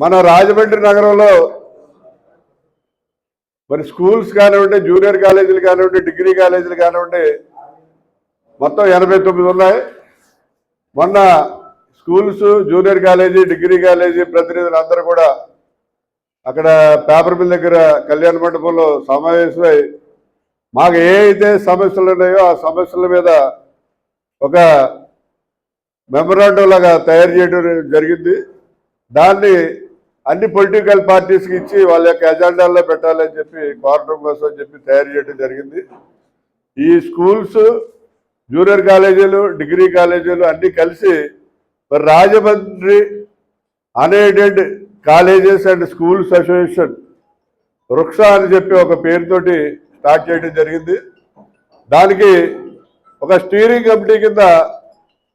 మన రాజమండ్రి నగరంలో మరి స్కూల్స్ కానివ్వండి జూనియర్ కాలేజీలు కానివ్వండి డిగ్రీ కాలేజీలు కానివ్వండి మొత్తం ఎనభై తొమ్మిది ఉన్నాయి. మొన్న schools junior college degree college ప్రతినిధులు అందరూ కూడా అక్కడ పేపర్ మిల్ దగ్గర కళ్యాణ మండపంలో సమావేశమై మాకు ఏ అయితే సమస్యలు ఉన్నాయో ఆ సమస్యల మీద ఒక మెమరాండం లాగా తయారు చేయడం జరిగింది. దాన్ని అన్ని పొలిటికల్ పార్టీస్కి ఇచ్చి వాళ్ళ యొక్క ఎజెండాల్లో పెట్టాలని చెప్పి కోరడం కోసం చెప్పి తయారు చేయడం జరిగింది. ఈ స్కూల్స్ జూనియర్ కాలేజీలు డిగ్రీ కాలేజీలు అన్నీ కలిసి మరి Rajahmundry unaided colleges and schools association వృక్ష అని చెప్పి ఒక పేరుతోటి స్టార్ట్ చేయడం జరిగింది. దానికి ఒక స్టీరింగ్ కమిటీ కింద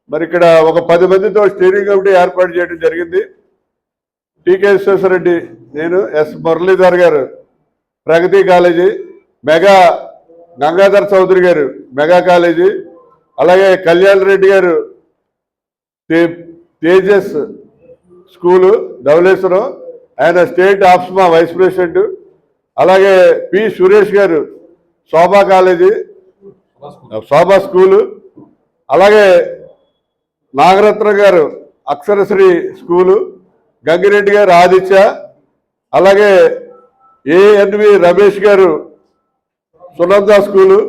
మరి ఇక్కడ ఒక పది మందితో స్టీరింగ్ కమిటీ ఏర్పాటు చేయడం జరిగింది. టీకే విశ్వేశ్వరరెడ్డి నేను S. Muralidhar garu Pragati college mega Gangadhar Chowdary garu mega college అలాగే కళ్యాణ్ రెడ్డి గారు తేజస్ స్కూలు ధవలేశ్వరం ఆయన స్టేట్ ఆఫ్స్మా వైస్ ప్రెసిడెంట్ అలాగే పి. సురేష్ గారు శోభా కాలేజీ శోభా స్కూలు అలాగే నాగరత్న గారు అక్షరశ్రీ స్కూలు గంగిరెడ్డి గారు ఆదిత్య అలాగే ఏఎన్వి రమేష్ గారు సునంద స్కూలు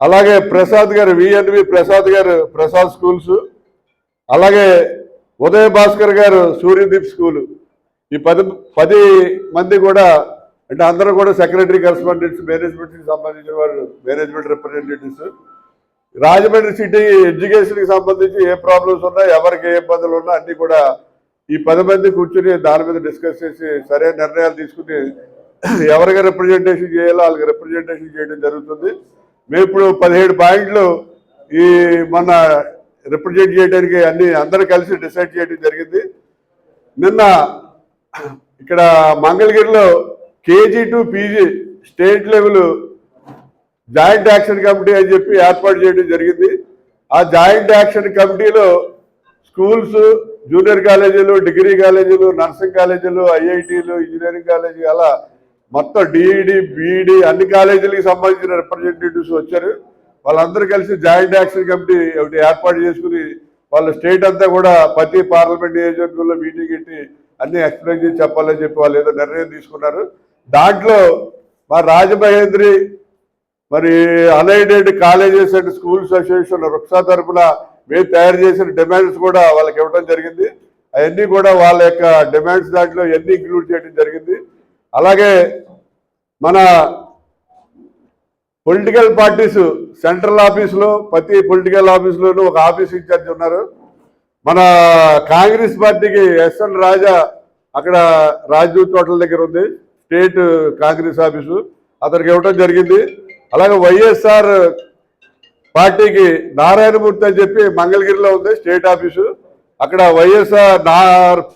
అలాగే ప్రసాద్ గారు విఎన్వి ప్రసాద్ గారు ప్రసాద్ స్కూల్స్ అలాగే ఉదయ భాస్కర్ గారు సూర్యదీప్ స్కూలు. ఈ పది పది మంది కూడా అంటే అందరూ కూడా సెక్రటరీ కరస్పాండెంట్స్ మేనేజ్మెంట్కి సంబంధించిన వారు మేనేజ్మెంట్ రిప్రజెంటేటివ్స్. రాజమండ్రి సిటీ ఎడ్యుకేషన్కి సంబంధించి ఏ ప్రాబ్లమ్స్ ఉన్నా ఎవరికి ఏ ఇబ్బందులు ఉన్నా అన్నీ కూడా ఈ పది మంది కూర్చుని దాని మీద డిస్కస్ చేసి సరైన నిర్ణయాలు తీసుకుని ఎవరికి రిప్రజెంటేషన్ చేయాలో వాళ్ళకి రిప్రజెంటేషన్ చేయడం జరుగుతుంది. మేము ఇప్పుడు పదిహేడు పాయింట్లు ఈ మొన్న రిప్రజెంట్ చేయడానికి అన్ని అందరూ కలిసి డిసైడ్ చేయడం జరిగింది. నిన్న ఇక్కడ మంగళగిరిలో KG to PG state level joint action committee అని చెప్పి ఏర్పాటు చేయడం జరిగింది. ఆ జాయింట్ యాక్షన్ కమిటీలో స్కూల్స్ జూనియర్ కాలేజీలు డిగ్రీ కాలేజీలు నర్సింగ్ కాలేజీలు ఐఐటీలు ఇంజనీరింగ్ కాలేజీ అలా మొత్తం డిఈడి బీఈడి అన్ని కాలేజీలకు సంబంధించిన రిప్రజెంటేటివ్స్ వచ్చారు. వాళ్ళందరూ కలిసి జాయింట్ యాక్షన్ కమిటీ ఒకటి ఏర్పాటు చేసుకుని వాళ్ళ స్టేట్ అంతా కూడా ప్రతి పార్లమెంట్ నియోజకవర్గంలో మీటింగ్ పెట్టి అన్ని ఎక్స్ప్లెయిన్ చేసి చెప్పాలని చెప్పి వాళ్ళు ఏదో నిర్ణయం తీసుకున్నారు. దాంట్లో మా రాజమహేంద్రి మరి unaided colleges and schools association RUCSA తరఫున మేము తయారు చేసిన డిమాండ్స్ కూడా వాళ్ళకి ఇవ్వడం జరిగింది. అవన్నీ కూడా వాళ్ళ యొక్క డిమాండ్స్ దాంట్లో ఎన్ని ఇంక్లూడ్ చేయడం జరిగింది. అలాగే మన పొలిటికల్ పార్టీస్ సెంట్రల్ ఆఫీసులో ప్రతి పొలిటికల్ ఆఫీసులోనూ ఒక ఆఫీస్ ఇన్ఛార్జ్ ఉన్నారు. మన కాంగ్రెస్ పార్టీకి ఎస్ఎన్ రాజా అక్కడ రాజదూత్ హోటల్ దగ్గర ఉంది స్టేట్ కాంగ్రెస్ ఆఫీసు. అతనికి ఇవ్వడం జరిగింది. అలాగే వైఎస్ఆర్ పార్టీకి నారాయణమూర్తి అని చెప్పి మంగళగిరిలో ఉంది స్టేట్ ఆఫీసు. అక్కడ వైఎస్ఆర్ నా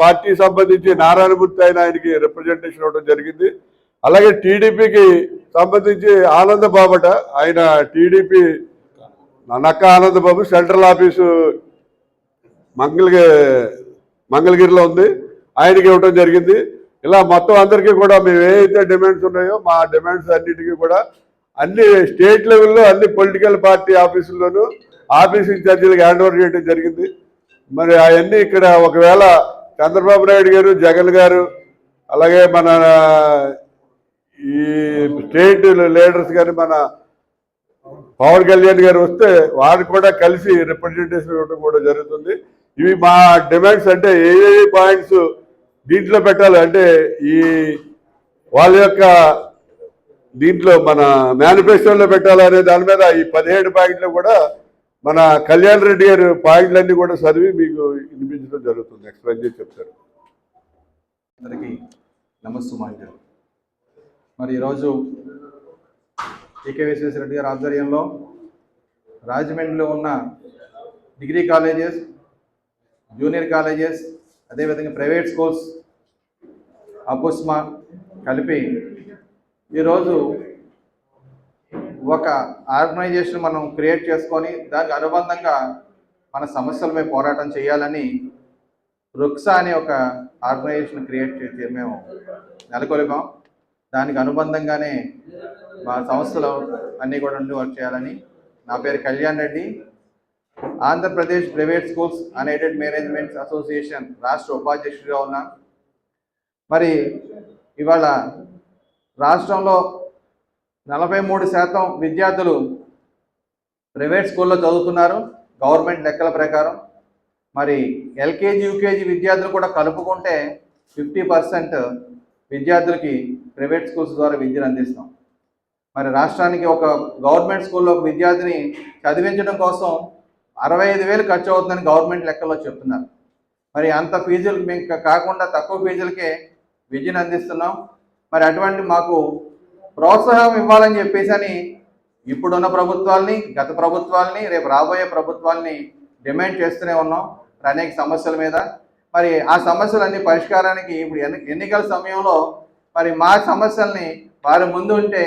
పార్టీ సంబంధించి నారాయణమూర్తి అయిన ఆయనకి రిప్రజెంటేషన్ ఇవ్వడం జరిగింది. అలాగే టీడీపీకి సంబంధించి ఆనంద బాబట ఆయన టీడీపీ నక్క ఆనంద బాబు సెంట్రల్ ఆఫీసు మంగళగిరి మంగళగిరిలో ఉంది. ఆయనకి ఇవ్వడం జరిగింది. ఇలా మొత్తం అందరికీ కూడా మేము ఏవైతే డిమాండ్స్ ఉన్నాయో మా డిమాండ్స్ అన్నిటికీ కూడా అన్ని స్టేట్ లెవెల్లో అన్ని పొలిటికల్ పార్టీ ఆఫీసుల్లోనూ ఆఫీస్ ఇన్ఛార్జీలకు హ్యాండ్ ఓవర్ చేయడం జరిగింది. మరి అవన్నీ ఇక్కడ ఒకవేళ చంద్రబాబు నాయుడు గారు జగన్ గారు అలాగే మన ఈ స్టేట్ లీడర్స్ కానీ మన పవన్ కళ్యాణ్ గారు వస్తే వారు కూడా కలిసి రిప్రజెంటేషన్ ఇవ్వడం కూడా జరుగుతుంది. ఇవి మా డిమాండ్స్ అంటే ఏ ఏ పాయింట్స్ దీంట్లో పెట్టాలి అంటే ఈ వాళ్ళ యొక్క దీంట్లో మన మేనిఫెస్టోలో పెట్టాలనే దాని మీద ఈ పదిహేడు పాయింట్లు కూడా మన కళ్యాణ్ రెడ్డి గారు పాయింట్లన్నీ కూడా చదివి మీకు వినిపించడం జరుగుతుంది. ఎక్స్ప్లెయిన్ చేసి చెప్తారు. అందరికీ నమస్సుమాంజలు మరి ఈరోజు టీకే విశ్వేశ్వరరెడ్డి గారి ఆధ్వర్యంలో రాజమండ్రిలో ఉన్న డిగ్రీ కాలేజెస్ జూనియర్ కాలేజెస్ అదేవిధంగా ప్రైవేట్ స్కూల్స్ అపుస్మా కలిపి ఈరోజు ఒక ఆర్గనైజేషన్ మనం క్రియేట్ చేసుకొని దానికి అనుబంధంగా మన సమస్యల మీద పోరాటం చేయాలని రుక్సా అనే ఒక ఆర్గనైజేషన్ క్రియేట్ చేసి మేము నెలకొల్పాం. దానికి అనుబంధంగానే మా సంస్థలు అన్నీ కూడా ఉండి వర్క్ చేయాలని నా పేరు Kalyan Reddy. Andhra Pradesh private schools unaided management association రాష్ట్ర ఉపాధ్యక్షుడిగా ఉన్నా. మరి ఇవాళ రాష్ట్రంలో నలభై మూడు శాతం విద్యార్థులు ప్రైవేట్ స్కూల్లో చదువుతున్నారు గవర్నమెంట్ లెక్కల ప్రకారం. మరి ఎల్కేజీ యూకేజీ విద్యార్థులు కూడా కలుపుకుంటే ఫిఫ్టీ పర్సెంట్ విద్యార్థులకి ప్రైవేట్ స్కూల్స్ ద్వారా విద్యను అందిస్తాం. మరి రాష్ట్రానికి ఒక గవర్నమెంట్ స్కూల్లో ఒక విద్యార్థిని చదివించడం కోసం అరవై ఐదు వేలు ఖర్చు అవుతుందని గవర్నమెంట్ లెక్కల్లో చెప్తున్నారు. మరి అంత ఫీజులు మేము కాకుండా తక్కువ ఫీజులకే విద్యను అందిస్తున్నాం. మరి అటువంటి మాకు ప్రోత్సాహం ఇవ్వాలని చెప్పేసి అని ఇప్పుడున్న ప్రభుత్వాల్ని గత ప్రభుత్వాల్ని రేపు రాబోయే ప్రభుత్వాల్ని డిమాండ్ చేస్తూనే ఉన్నాం అనేక సమస్యల మీద. మరి ఆ సమస్యలన్నీ పరిష్కారానికి ఇప్పుడు ఎన్ని ఎన్నికల సమయంలో మరి మా సమస్యల్ని వారి ముందు ఉంటే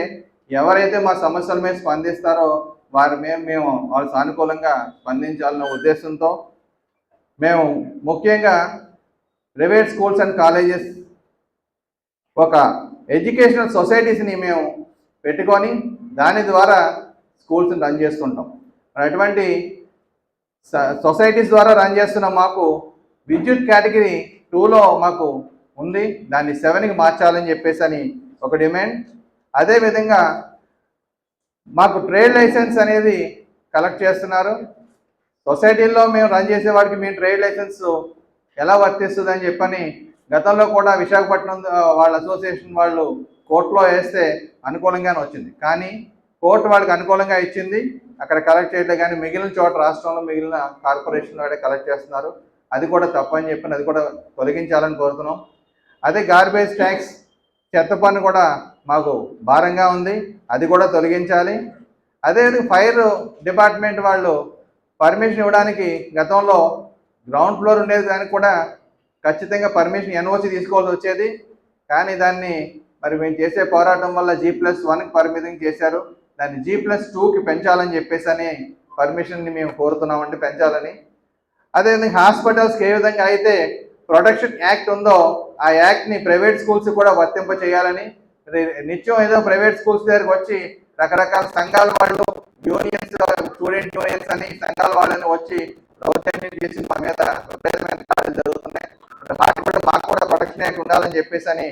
ఎవరైతే మా సమస్యల మీద స్పందిస్తారో వారి మేము మేము వాళ్ళు సానుకూలంగా స్పందించాలన్న ఉద్దేశంతో మేము ముఖ్యంగా ప్రైవేట్ స్కూల్స్ అండ్ కాలేజెస్ ఒక ఎడ్యుకేషనల్ సొసైటీస్ని మేము పెట్టుకొని దాని ద్వారా స్కూల్స్ని రన్ చేస్తుంటాం. మరి అటువంటి స- సొసైటీస్ ద్వారా రన్ చేస్తున్న మాకు విద్యుత్ కేటగిరీ టూలో మాకు ఉంది. దాన్ని సెవెన్కి మార్చాలని చెప్పేసి అని ఒక డిమాండ్. అదేవిధంగా మాకు ట్రేడ్ లైసెన్స్ అనేది కలెక్ట్ చేస్తున్నారు. సొసైటీల్లో మేము రన్ చేసేవాడికి మీ మేము ట్రేడ్ లైసెన్స్ ఎలా వర్తిస్తుంది అని చెప్పని గతంలో కూడా విశాఖపట్నం వాళ్ళ అసోసియేషన్ వాళ్ళు కోర్టులో వేస్తే అనుకూలంగానే వచ్చింది. కానీ కోర్టు వాళ్ళకి అనుకూలంగా ఇచ్చింది. అక్కడ కలెక్ట్ చేయట్లేదు కానీ మిగిలిన చోట రాష్ట్రంలో మిగిలిన కార్పొరేషన్లో వాడే కలెక్ట్ చేస్తున్నారు. అది కూడా తప్పని చెప్పిన అది కూడా తొలగించాలని కోరుతున్నాం. అదే గార్బేజ్ ట్యాక్స్ చెత్త పన్ను కూడా మాకు భారంగా ఉంది. అది కూడా తొలగించాలి. అదేవిధంగా ఫైర్ డిపార్ట్మెంట్ వాళ్ళు పర్మిషన్ ఇవ్వడానికి గతంలో గ్రౌండ్ ఫ్లోర్ ఉండేది దానికి కూడా ఖచ్చితంగా పర్మిషన్ ఎన్ఓసి తీసుకోవాల్సి వచ్చేది. కానీ దాన్ని మరి మేము చేసే పోరాటం వల్ల జీ ప్లస్ వన్కి పరిమితం చేశారు. దాన్ని జీ ప్లస్ టూకి పెంచాలని చెప్పేసి అని పర్మిషన్ని మేము కోరుతున్నామండి పెంచాలని. అదేవిధంగా హాస్పిటల్స్కి ఏ విధంగా అయితే ప్రొటెక్షన్ యాక్ట్ ఉందో ఆ యాక్ట్ని ప్రైవేట్ స్కూల్స్ కూడా వర్తింప చేయాలని. నిత్యం ఏదో ప్రైవేట్ స్కూల్స్ దగ్గరకు వచ్చి రకరకాల సంఘాల వాళ్ళు యూనియన్స్ స్టూడెంట్ యూనియన్స్ అని సంఘాల వాళ్ళని వచ్చి దౌర్జన్యం చేసి మా మీద జరుగుతున్నాయి. మాకు కూడా మాకు కూడా ప్రొటెక్షన్ ఉండాలని చెప్పేసి అని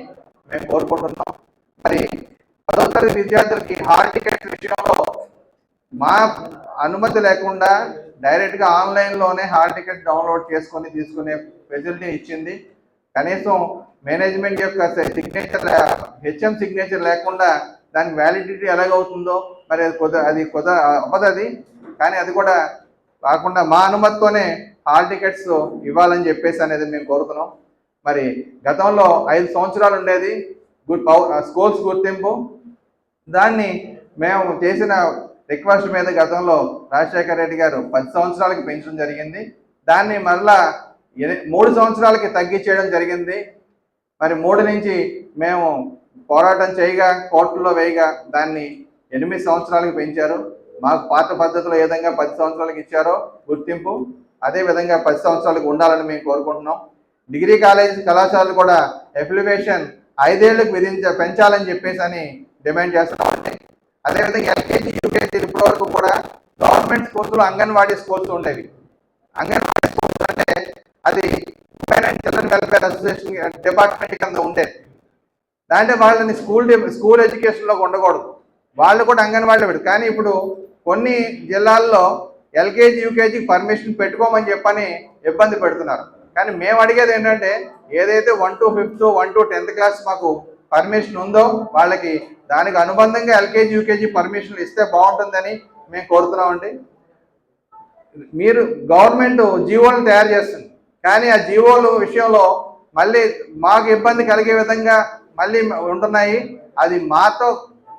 మేము కోరుకుంటున్నాం. మరి పదో తరగతి విద్యార్థులకి హాల్ టికెట్ విషయంలో మా అనుమతి లేకుండా డైరెక్ట్గా ఆన్లైన్లోనే హాల్ టికెట్ డౌన్లోడ్ చేసుకొని తీసుకునే ఫెసిలిటీ ఇచ్చింది. కనీసం మేనేజ్మెంట్ యొక్క సిగ్నేచర్ హెచ్ఎం సిగ్నేచర్ లేకుండా దానికి వ్యాలిడిటీ ఎలాగవుతుందో మరి అది కుద అది కుద అవ్వదు అది. కానీ అది కూడా కాకుండా మా అనుమతితోనే హాల్ టికెట్స్ ఇవ్వాలని చెప్పేసి అనేది మేము కోరుతున్నాం. మరి గతంలో ఐదు సంవత్సరాలు ఉండేది గుడ్ స్కూల్స్ గుర్తింపు. దాన్ని మేము చేసిన రిక్వెస్ట్ మీద గతంలో రాజశేఖర రెడ్డి గారు పది సంవత్సరాలకి పెంచడం జరిగింది. దాన్ని మరలా మూడు సంవత్సరాలకి తగ్గించేయడం జరిగింది. మరి మూడు నుంచి మేము పోరాటం చేయగా కోర్టులో వేయగా దాన్ని ఎనిమిది సంవత్సరాలకు పెంచారు. మాకు పాత పద్ధతిలో ఏ విధంగా పది సంవత్సరాలకు ఇచ్చారో గుర్తింపు. అదే విధంగా పది సంవత్సరాలకు ఉండాలని మేము కోరుకుంటున్నాం. డిగ్రీ కాలేజ్ కళాశాలలు కూడా అప్లికేషన్ ఐదేళ్ళకు విధించ పెంచాలని చెప్పేసి అని డిమాండ్ చేస్తున్నామండి అదేవిధంగా ఎల్కేజీ యూకేజీ ఇప్పటి వరకు కూడా గవర్నమెంట్ స్కూల్స్లో అంగన్వాడీ స్కూల్స్ ఉండేవి. అంగన్వాడీ స్కూల్స్ అంటే అది women children welfare association department కింద ఉండేది. దాంట్లో వాళ్ళని స్కూల్ స్కూల్ ఎడ్యుకేషన్లోకి ఉండకూడదు. వాళ్ళు కూడా అంగన్వాడీలో పెడు కానీ ఇప్పుడు కొన్ని జిల్లాల్లో ఎల్కేజీ యూకేజీ పర్మిషన్ పెట్టుకోమని చెప్పని ఇబ్బంది పెడుతున్నారు. కానీ మేము అడిగేది ఏంటంటే ఏదైతే one to fifth one to tenth class మాకు పర్మిషన్ ఉందో వాళ్ళకి దానికి అనుబంధంగా ఎల్కేజీ యూకేజీ పర్మిషన్ ఇస్తే బాగుంటుందని మేము కోరుతున్నామండి. మీరు గవర్నమెంట్ జీవోలను తయారు చేస్తుంది. కానీ ఆ జీవోల విషయంలో మళ్ళీ మాకు ఇబ్బంది కలిగే విధంగా మళ్ళీ ఉంటున్నాయి. అది మాతో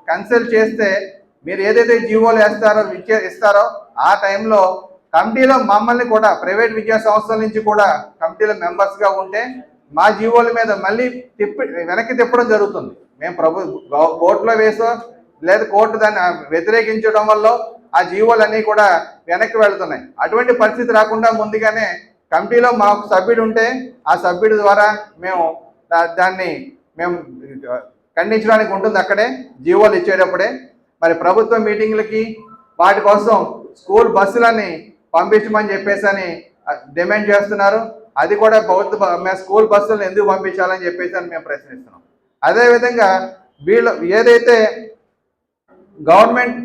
కన్సల్ట్ చేస్తే మీరు ఏదైతే జీవోలు వేస్తారో విద్య ఇస్తారో ఆ టైంలో కమిటీలో మమ్మల్ని కూడా ప్రైవేట్ విద్యా సంస్థల నుంచి కూడా కమిటీలో మెంబర్స్గా ఉంటే మా జీవోల మీద మళ్ళీ తిప్పి వెనక్కి తిప్పడం జరుగుతుంది. మేము ప్రభు కోర్టులో వేసో లేదా కోర్టు దాన్ని వ్యతిరేకించడం వల్ల ఆ జీవోలన్నీ కూడా వెనక్కి వెళ్తున్నాయి. అటువంటి పరిస్థితి రాకుండా ముందుగానే కమిటీలో మాకు సభ్యుడు ఉంటే ఆ సభ్యుడి ద్వారా మేము దా- దాన్ని మేము ఖండించడానికి ఉంటుంది అక్కడే జీవోలు ఇచ్చేటప్పుడే. మరి ప్రభుత్వ మీటింగ్లకి వాటి కోసం స్కూల్ బస్సులని పంపించమని చెప్పేసి అని డిమాండ్ చేస్తున్నారు. అది కూడా ప్రభుత్వ మేము స్కూల్ బస్సులను ఎందుకు పంపించాలని చెప్పేసి అని మేము ప్రశ్నిస్తున్నాం. అదేవిధంగా వీళ్ళు ఏదైతే గవర్నమెంట్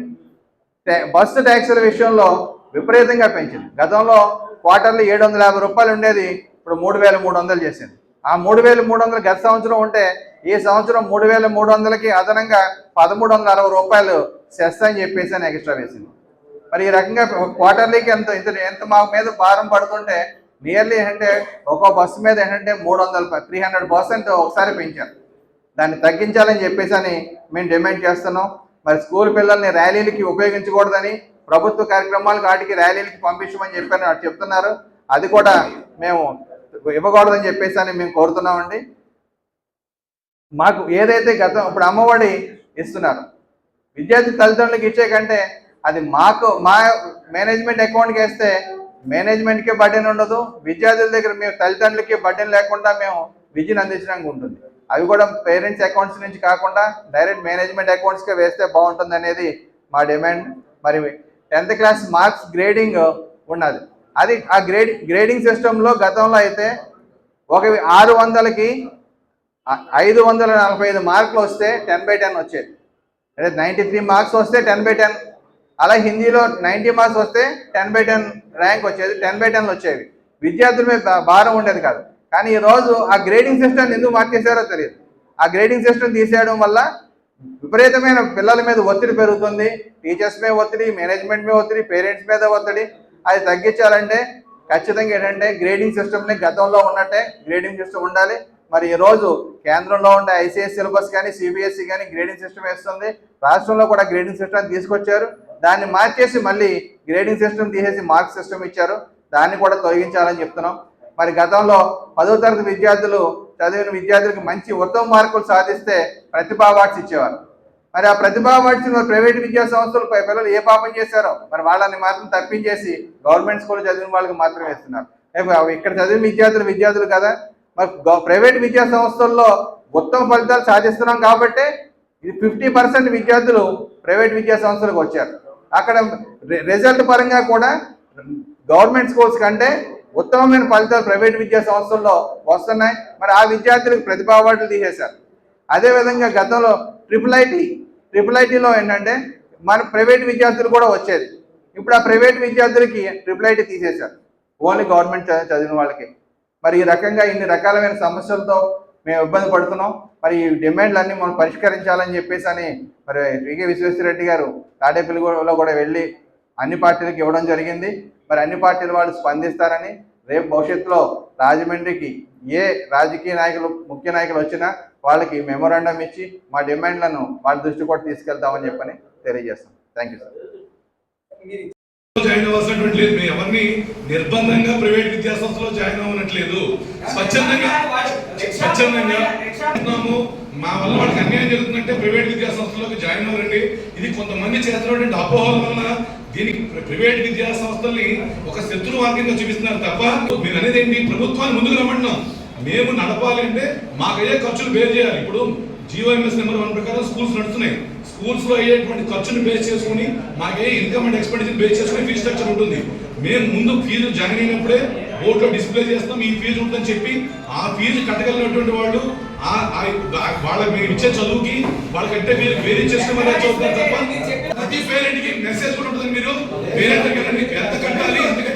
బస్సు ట్యాక్సీల విషయంలో విపరీతంగా పెంచింది. గతంలో క్వార్టర్లీ ఏడు వందల యాభై రూపాయలు ఉండేది ఇప్పుడు మూడు వేల మూడు వందలు చేసింది. ఆ మూడు వేల మూడు వందలు గత సంవత్సరం ఉంటే ఈ సంవత్సరం మూడు వేల మూడు వందలకి అదనంగా పదమూడు వందల అరవై రూపాయలు సెస్ అని చెప్పేసి అని ఎక్స్ట్రా వేసింది. మరి ఈ రకంగా క్వార్టర్లీకి ఎంత ఇంత ఎంత మా మీద భారం పడుతుంటే నియర్లీ ఏంటంటే ఒక్కో బస్సు మీద ఏంటంటే మూడు వందల త్రీ హండ్రెడ్ పర్సెంట్ ఒకసారి పెంచారు. దాన్ని తగ్గించాలని చెప్పేసి అని మేము డిమాండ్ చేస్తున్నాం. మరి స్కూల్ పిల్లల్ని ర్యాలీలకి ఉపయోగించకూడదని ప్రభుత్వ కార్యక్రమాలకు వాటికి ర్యాలీలకి పంపించమని చెప్పారు చెప్తున్నారు. అది కూడా మేము ఇవ్వకూడదని చెప్పేసి అని మేము కోరుతున్నామండి. మాకు ఏదైతే గతం ఇప్పుడు అమ్మఒడి ఇస్తున్నారు. విద్యార్థి తల్లిదండ్రులకు ఇచ్చే కంటే అది మాకు మా మేనేజ్మెంట్ అకౌంట్కి వేస్తే మేనేజ్మెంట్కి బడ్డెన్ ఉండదు. విద్యార్థుల దగ్గర మేము తల్లిదండ్రులకి బడ్డెన్ లేకుండా మేము విద్యను అందించడానికి ఉంటుంది. అవి కూడా పేరెంట్స్ అకౌంట్స్ నుంచి కాకుండా డైరెక్ట్ మేనేజ్మెంట్ అకౌంట్స్కే వేస్తే బాగుంటుంది అనేది మా డిమాండ్. మరి టెన్త్ క్లాస్ మార్క్స్ గ్రేడింగ్ ఉన్నది. అది ఆ గ్రేడ్ గ్రేడింగ్ సిస్టంలో గతంలో అయితే ఒక ఆరు వందలకి ఐదు వందల నలభై ఐదు మార్కులు వస్తే టెన్ బై టెన్ వచ్చేది. అంటే నైంటీ త్రీ మార్క్స్ వస్తే టెన్ బై టెన్. అలా హిందీలో నైంటీ మార్క్స్ వస్తే టెన్ బై టెన్ ర్యాంక్ వచ్చేది టెన్ బై టెన్లు వచ్చేవి. విద్యార్థుల మీద భారం ఉండేది కాదు. కానీ ఈ రోజు ఆ గ్రేడింగ్ సిస్టమ్ ఎందుకు మార్చేశారో తెలియదు. ఆ గ్రేడింగ్ సిస్టమ్ తీసేయడం వల్ల విపరీతమైన పిల్లల మీద ఒత్తిడి పెరుగుతుంది. టీచర్స్ మీద ఒత్తిడి మేనేజ్మెంట్ మీద ఒత్తిడి పేరెంట్స్ మీద ఒత్తిడి. అది తగ్గించాలంటే ఖచ్చితంగా ఏంటంటే గ్రేడింగ్ సిస్టమ్ని గతంలో ఉన్నట్టే గ్రేడింగ్ సిస్టమ్ ఉండాలి. మరి ఈ రోజు కేంద్రంలో ఉండే ఐసీఎస్ సిలబస్ కానీ సిబిఎస్ఈ కానీ గ్రేడింగ్ సిస్టమ్ వేస్తుంది. రాష్ట్రంలో కూడా గ్రేడింగ్ సిస్టమ్ తీసుకొచ్చారు. దాన్ని మార్చేసి మళ్ళీ గ్రేడింగ్ సిస్టమ్ తీసేసి మార్క్ సిస్టమ్ ఇచ్చారు. దాన్ని కూడా తొలగించాలని చెప్తున్నాం. మరి గతంలో పదో తరగతి విద్యార్థులు చదివిన విద్యార్థులకు మంచి ఉత్తమ మార్కులు సాధిస్తే ప్రతిభా అవార్డ్స్ ఇచ్చేవారు. మరి ఆ ప్రతిభా అవార్డ్స్ మరి ప్రైవేట్ విద్యా సంస్థలు పై పిల్లలు ఏ పాపం చేశారో మరి వాళ్ళని మాత్రం తప్పించేసి గవర్నమెంట్ స్కూల్ చదివిన వాళ్ళకి మాత్రం వేస్తున్నారు ఇక్కడ చదివిన విద్యార్థులు విద్యార్థులు కదా. మరి ప్రైవేట్ విద్యా సంస్థల్లో ఉత్తమ ఫలితాలు సాధిస్తున్నాం కాబట్టి ఇది ఫిఫ్టీ పర్సెంట్ విద్యార్థులు ప్రైవేట్ విద్యా సంస్థలకు వచ్చారు. అక్కడ రి- రిజల్ట్ పరంగా కూడా గవర్నమెంట్ స్కూల్స్ కంటే ఉత్తమమైన ఫలితాలు ప్రైవేట్ విద్యా సంస్థల్లో వస్తున్నాయి. మరి ఆ విద్యార్థులకు ప్రతిభా అవార్డులు తీసేశారు. అదేవిధంగా గతంలో ట్రిపుల్ ఐటీ ట్రిపుల్ ఐటీలో ఏంటంటే మన ప్రైవేట్ విద్యార్థులు కూడా వచ్చేది. ఇప్పుడు ఆ ప్రైవేట్ విద్యార్థులకి ట్రిపుల్ ఐటీ తీసేశారు. ఓన్లీ గవర్నమెంట్ చదివిన వాళ్ళకి. మరి ఈ రకంగా ఇన్ని రకాలమైన సమస్యలతో మేము ఇబ్బంది పడుతున్నాం. మరి ఈ డిమాండ్లన్నీ మనం పరిష్కరించాలని చెప్పేసి అని మరి వికే విశ్వేశ్వరరెడ్డి గారు తాడేపల్లిలో కూడా వెళ్ళి అన్ని పార్టీలకు ఇవ్వడం జరిగింది. మరి అన్ని పార్టీల వాళ్ళు స్పందిస్తారని రేపు భవిష్యత్తులో రాజమండ్రికి ఏ రాజకీయ నాయకులు ముఖ్య నాయకులు వచ్చినా వాళ్ళకి మెమోరాండం ఇచ్చి మా డిమాండ్లను వాళ్ళ దృష్టి కూడా తీసుకెళ్తామని చెప్పని తెలియజేస్తాం. Thank you sir. జాయిన్ అవ్వాల్సినటువంటి లేదు మేము ఎవరిని నిర్బంధంగా ప్రైవేట్ విద్యా సంస్థలో జాయిన్ అవ్వనట్లేదు. స్వచ్ఛందంగా స్వచ్ఛందంగా మా వల్ల వాళ్ళకి అన్యాయం జరుగుతుందంటే ప్రైవేట్ విద్యా సంస్థలోకి జాయిన్ అవ్వరండి ఇది కొంతమంది చేస్తున్నటువంటి అపోహల వల్ల దీనికి ప్రైవేట్ విద్యా సంస్థల్ని ఒక శత్రు మార్గంగా చూపిస్తున్నారు తప్ప మీరు అనేది ఏంటి? ప్రభుత్వాన్ని ముందుకు రమ్మంటున్నాం. మేము నడపాలి అంటే మాకయ్యే ఖర్చులు వేరు చేయాలి. ఇప్పుడు జియోఎంఎస్ నెంబర్ వన్ ప్రకారం స్కూల్స్ నడుస్తున్నాయి. స్కూల్స్లో అయ్యేటువంటి ఖర్చుని బేస్ చేసుకుని మాకే ఇన్కమ్ అండ్ ఎక్స్పెండిచర్ బేస్ చేసుకుని ఫీజ్ స్ట్రక్చర్ ఉంటుంది. మేము ముందు ఫీజు జాయిన్ అయినప్పుడే బోర్డులో డిస్ప్లే చేస్తాం ఈ ఫీజు ఉంటుందని చెప్పి ఆ ఫీజు కట్టగలిగినటువంటి వాళ్ళు ఆ మీరు ఇచ్చే చదువుకి వాళ్ళకంటే మీరు వేరే చేసుకుని చదువుతారు తప్ప ప్రతి పేరెంట్కి మెసేజ్ కూడా ఉంటుంది మీరు. పేరెంట్ ఎంత కంటే